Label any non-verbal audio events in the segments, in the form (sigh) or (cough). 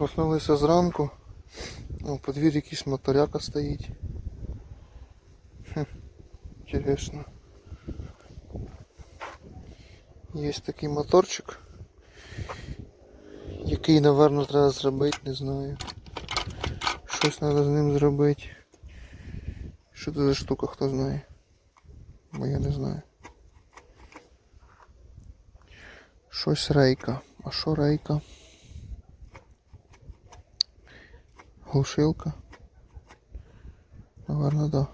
Проснулися зранку. У подвір'ї якийсь моторяка стоїть. Хм, інтересно. Є такий моторчик, який, напевно, треба зробити, не знаю. Щось треба з ним зробити. Що це за штука, хто знає? Бо я не знаю. Щось рейка. А що рейка? Глушилка. Наверно, да.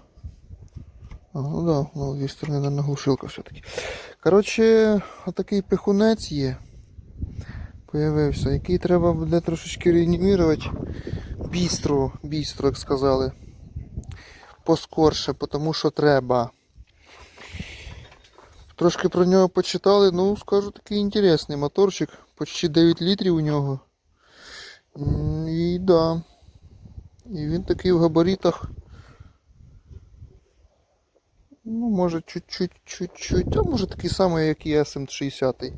А, ну да, ну, дві сторони, наверное, глушилка все-таки. Коротше, отакий пихунець є. Появився, який треба буде трошечки реанімувати. Бістро, бістро, як сказали. Поскорше, тому що треба. Трошки про нього почитали, ну скажу такий інтересний моторчик. Почти 9 літрів у нього. І да. І він такий в габаритах. Ну, може чуть-чуть, чуть-чуть. А може такий самий, як і SM60.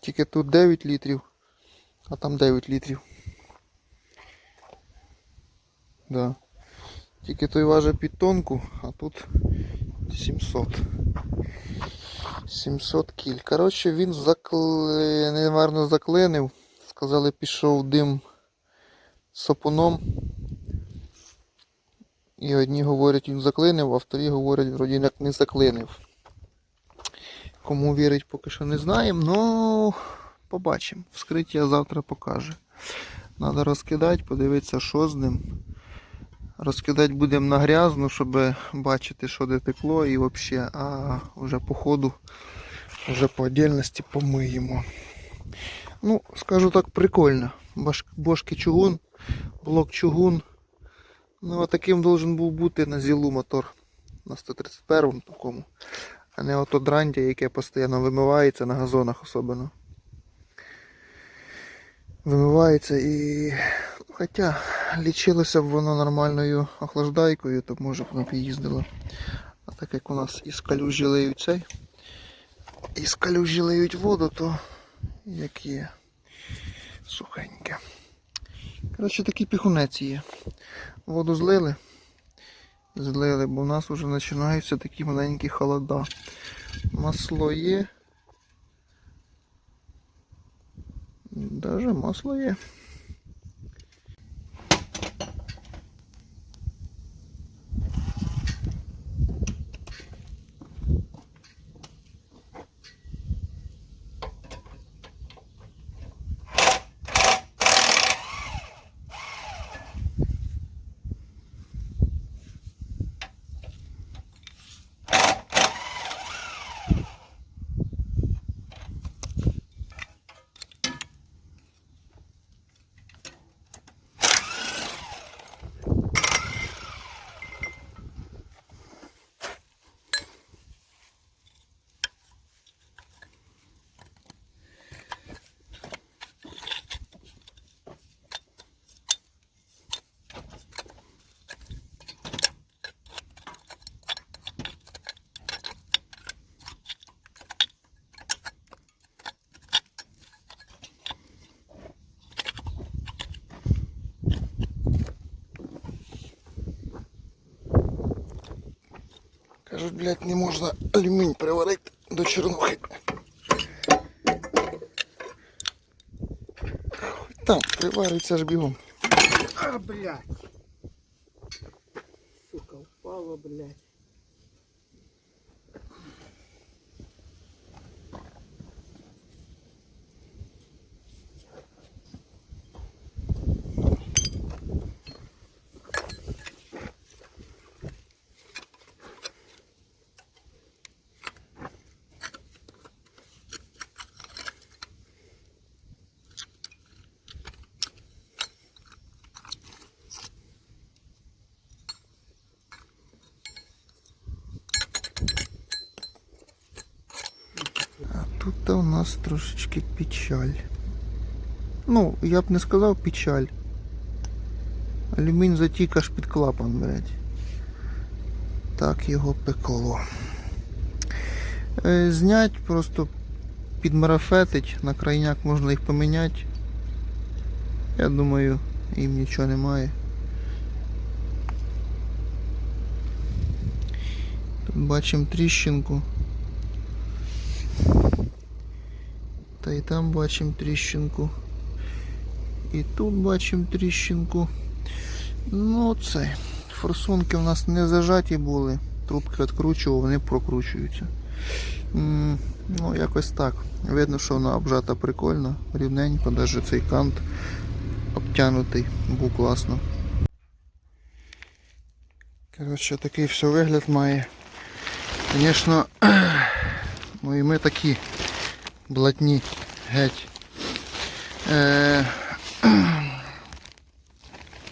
Тільки тут 9 літрів, а там 9 літрів. Да. Тільки той важить під тонку, а тут 700. 700 кіль. Коротше, він закли... неварно заклинив. Сказали, пішов дим сапуном. І одні говорять, він заклинив, а вторі говорять, вроді як не заклинив. Кому вірить, поки що не знаємо, ну побачимо. Вскриття завтра покаже. Треба розкидати, подивитися, що з ним. Розкидати будемо на грязну, щоб бачити, що де текло і взагалі, а вже по ходу, вже по отдельності помиємо. Ну, скажу так, прикольно. Бошки чугун, блок чугун. Ну, а таким должен був бути на зілу мотор. На 131 такому. А не ото драндя, яке постійно вимивається на газонах особливо. Вимивається і. Хоча лічилося б воно нормальною охлаждайкою, то може б воно їздило. А так як у нас із калюжі лиють цей, із калюжі лиють воду, то як є сухеньке. Коротше, такий піхунець є. Воду злили. Злили, бо в нас вже починаються такі маленькі холода. Масло є. Даже масло є. Кажуть, блядь, не можна алюмінь приварити до чернухи. Там привариться ж бігом. А, блядь. Сука, упала, блядь. Тут у нас трошечки печаль. Ну, я б не сказав печаль. Алюмінь затік аж під клапан, блядь. Так його пекло. Е, знять, просто підмарафетить, на крайняк можна їх поміняти. Я думаю, їм нічого немає. Тут бачимо тріщинку. Та й там бачимо тріщинку. І тут бачимо тріщинку. Ну це. Форсунки у нас не зажаті були. Трубки відкручував, вони прокручуються. Ну, якось так. Видно, що вона обжата прикольно, рівненько, навіть цей кант обтянутий, був класно. Коротше, такий все вигляд має. Звісно, (clears throat) ну і ми такі блатні геть. Е, (clears throat)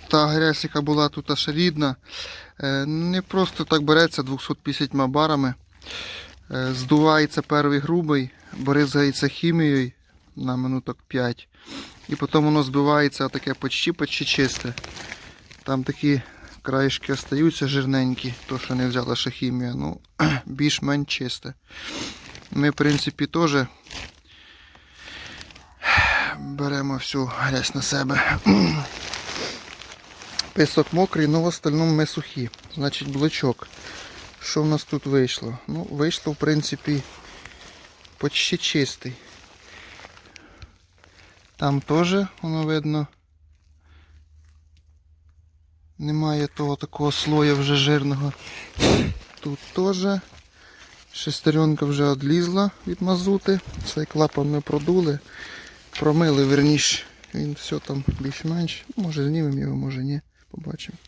та грязь, яка була тут аж рідна, е, не просто так береться 250 барами. Е, Здувається перший грубий, бризгається хімією на минуток 5. І потім воно збивається таке почти почти чисте. Там такі краєшки остаються жирненькі, то що не взяла ще хімія. Ну, (clears throat) більш-менш чисте. Ми, в принципі, теж беремо всю грязь на себе. (clears throat) Писок мокрий, але в остальному ми сухі. Значить, блочок. Що в нас тут вийшло? Ну, вийшло, в принципі, почти чистий. Там теж воно видно. Немає того такого слоя вже жирного. Тут теж. Шестеренка вже відлізла від мазути. Цей клапан ми продули. Промили верніш. Він все там більш-менш. Може знімемо його, може ні. Побачимо.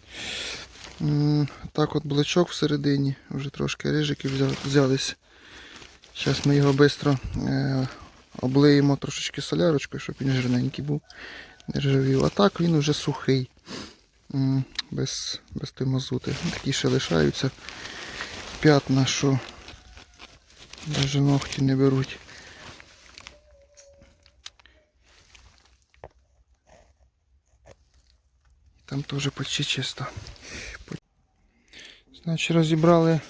Так от блочок всередині. Вже трошки рижики взялись. Зараз ми його швидко е, облиємо трошечки солярочкою, щоб він жирненький був. Не ржавів. А так він вже сухий. Без, без тої мазути. Такі ще лишаються п'ятна, що навіть ногті не беруть. Там теж почти чисто. Значить, розібрали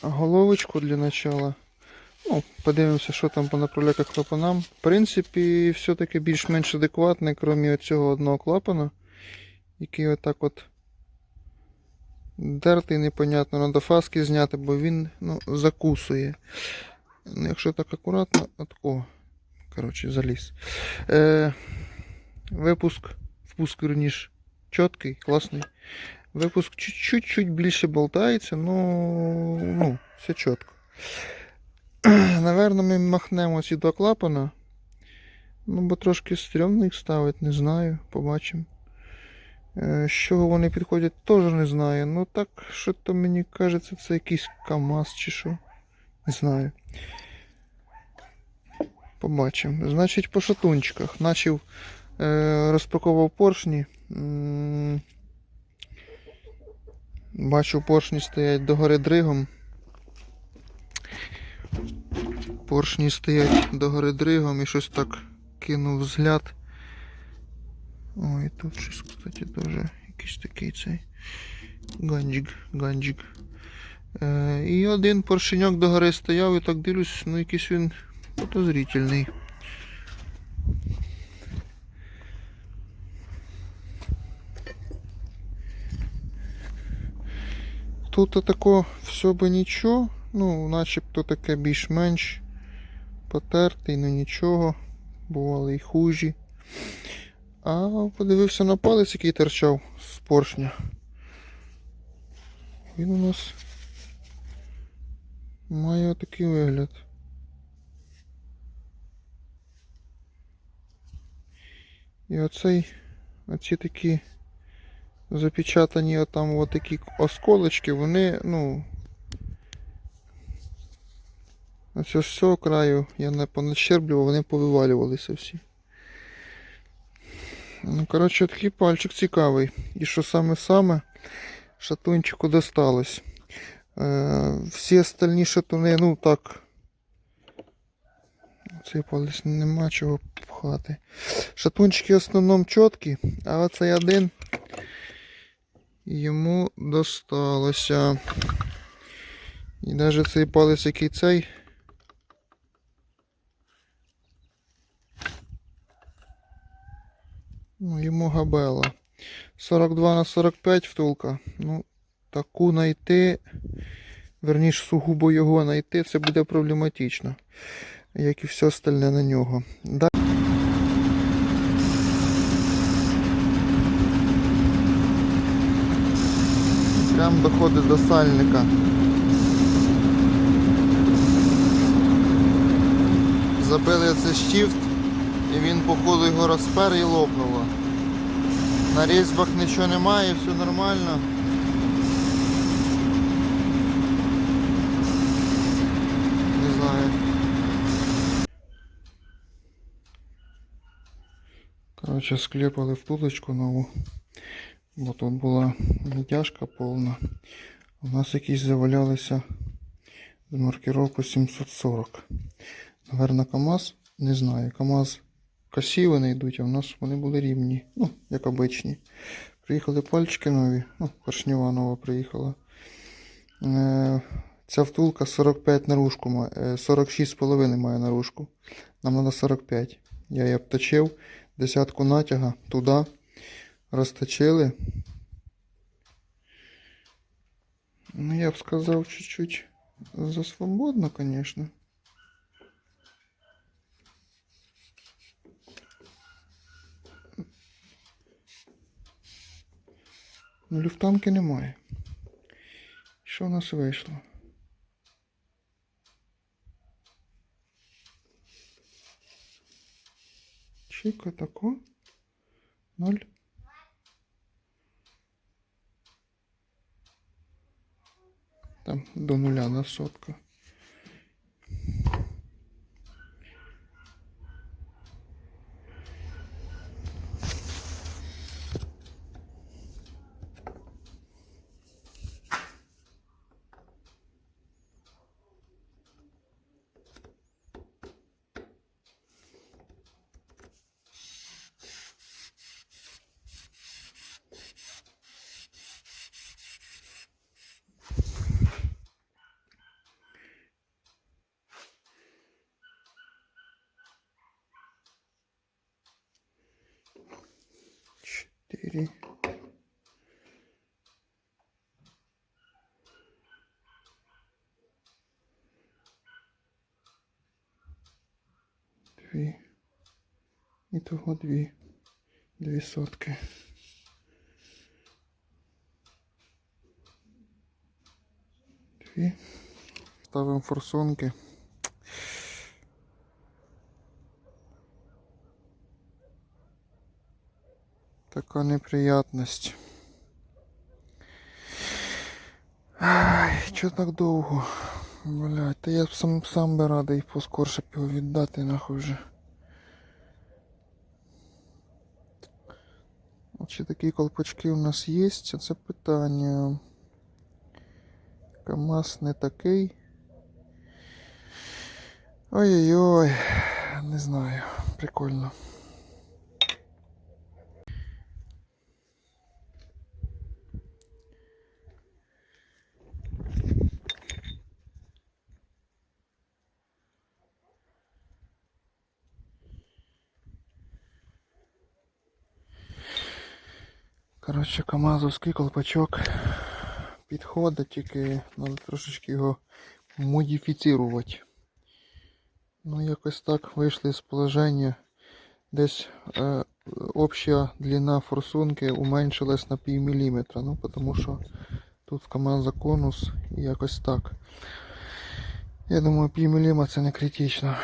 головочку для начала. Ну, подивимося, що там по направляках клапанам. В принципі, все-таки більш-менш адекватне, крім цього одного клапана, який отак от дертий, непонятно, треба фаски зняти, бо він ну, закусує. Ну, якщо так акуратно, от о, коротше, заліз. Е, випуск, впуск верніш, чіткий, класний. Випуск чуть-чуть більше болтається, ну, ну все чітко. Наверно, ми махнемо ці два клапана. Ну, бо трошки стрьомно їх ставить, не знаю, побачимо. Е, З чого вони підходять, теж не знаю. Ну так, що то мені кажеться, це якийсь КАМАЗ чи що. Не знаю. Побачимо. Значить, по шатунчиках. Начав розпаковував поршні. Бачу, поршні стоять догори дригом. Поршні стоять догори дригом і щось так кинув взгляд. Ой, тут щось, кстати, теж якийсь такий цей ганджик, ганджик. Е, і один поршеньок догори стояв і так дивлюсь, ну якийсь він подозрительний. Тут тако все би нічого, ну, начебто таке більш-менш потертий, ну нічого. Бували і хужі. А подивився на палець, який торчав з поршня. Він у нас має такий вигляд. І оцей, оці такі запечатані отам от такі осколочки, вони, ну. Оце з цього краю я не понащерблював, вони повивалювалися всі. Ну, коротше, такий пальчик цікавий. І що саме-саме шатунчику досталось. Е, всі остальні шатуни, ну так. Цей палець нема чого пхати. Шатунчики в основному чіткі, а оцей один йому досталося. І навіть цей палець, який цей. Ну, йому габела. 42 на 45 втулка. Ну, таку знайти, верніш, сугубо його знайти, це буде проблематично. Як і все остальне на нього. Прям доходить до сальника. Забили це щифт і він походу його розпер і лопнуло. На різьбах нічого немає, все нормально. Не знаю. Коротше, склепали втулочку нову. Бо тут була натяжка повна. У нас якісь завалялися з маркировку 740. Наверно, КАМАЗ, не знаю. КАМАЗ косі вони йдуть, а в нас вони були рівні. Ну, як обичні. Приїхали пальчики нові, ну, поршнева нова приїхала. Е, ця втулка 45 наружку має, е, 46,5 має наружку. Нам треба 45. Я її обточив, десятку натяга туди. Розточили. Ну, я б сказав, чуть-чуть засвободно, конечно. Ну, люфтанки немає. Що в нас вийшло? Чика тако. Ноль. там до нуля на сотку. 4. Дві. І того дві. Дві сотки. Дві. Ставимо форсунки. Така неприятність. Ай, так довго? Блядь, та я сам, сам би радий поскорше б його віддати нахуй вже. Чи такі колпачки у нас є? Це питання. КамАЗ не такий. Ой-ой-ой, не знаю, прикольно. Коротше, камазовський колпачок підходить, тільки треба трошечки його модифіцирувати. Ну, якось так вийшли з положення. Десь е, обща длина форсунки уменшилась на пів міліметра. Ну, тому що тут в КамАЗа конус і якось так. Я думаю, пів міліметра це не критично.